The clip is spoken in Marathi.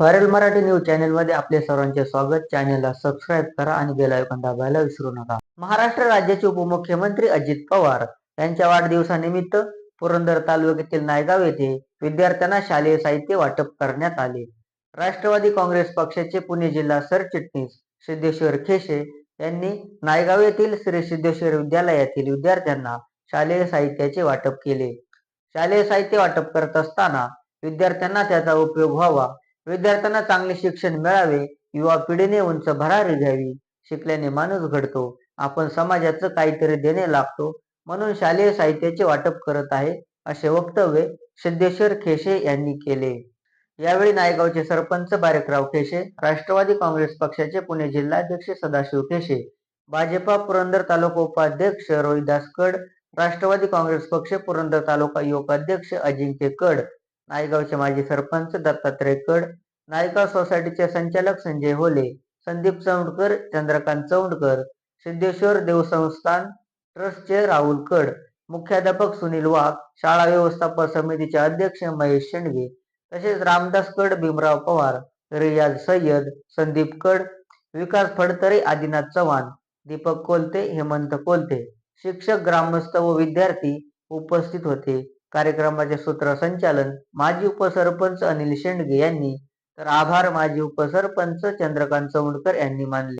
व्हायरल मराठी न्यूज चॅनलमध्ये आपले सर्वांचे स्वागत. चॅनलला सबस्क्राईब करा आणि बेल आयकॉन दाबायला विसरू नका. महाराष्ट्र राज्याचे उपमुख्यमंत्री अजित पवार यांच्या वाढदिवसानिमित्त पुरंदर तालुक्यातील नायगाव येथे विद्यार्थ्यांना शालेय साहित्य वाटप करण्यात आले. राष्ट्रवादी काँग्रेस पक्षाचे पुणे जिल्हा सरचिटणीस सिद्धेश्वर खेशे यांनी नायगाव येथील श्री सिद्धेश्वर विद्यालयातील विद्यार्थ्यांना शालेय साहित्याचे वाटप केले. शालेय साहित्य वाटप करत असताना विद्यार्थ्यांना त्याचा उपयोग व्हावा विद्यार्थ्यांना चांगले शिक्षण मिळावे युवा पिढीने उंच भरारी घ्यावी शिकल्याने माणूस घडतो आपण समाजाचं काहीतरी देणे लागतो म्हणून शालेय साहित्याचे वाटप करत आहे असे वक्तव्य सिद्धेश्वर खेशे यांनी केले. यावेळी नायगावचे सरपंच बारेकराव खेशे राष्ट्रवादी काँग्रेस पक्षाचे पुणे जिल्हाध्यक्ष सदाशिव खेशे भाजपा पुरंदर तालुका उपाध्यक्ष रोहिदास कड राष्ट्रवादी काँग्रेस पक्ष पुरंदर तालुका युवक अध्यक्ष अजिंक्य कड नायगावचे माजी सरपंच दत्तात्रय कड नायगाव सोसायटीचे संचालक संजय होले संदीप चौंडकर चंद्रकांत चौंडकर सिद्धेश्वर देवसंस्थान ट्रस्टचे राहुल कड मुख्याध्यापक सुनील वाघ शाळा व्यवस्थापन समितीचे अध्यक्ष महेश शेंडगे तसेच रामदास कड भीमराव पवार रियाज सय्यद संदीप कड विकास फडतरे आदिनाथ चव्हाण दीपक कोलते हेमंत कोलते शिक्षक ग्रामस्थ व विद्यार्थी उपस्थित होते. कार्यक्रमाचे सूत्रसंचालन माजी उपसरपंच अनिल शेंडगे यांनी तर आभार माजी उपसरपंच चंद्रकांत चौंडकर यांनी मानले.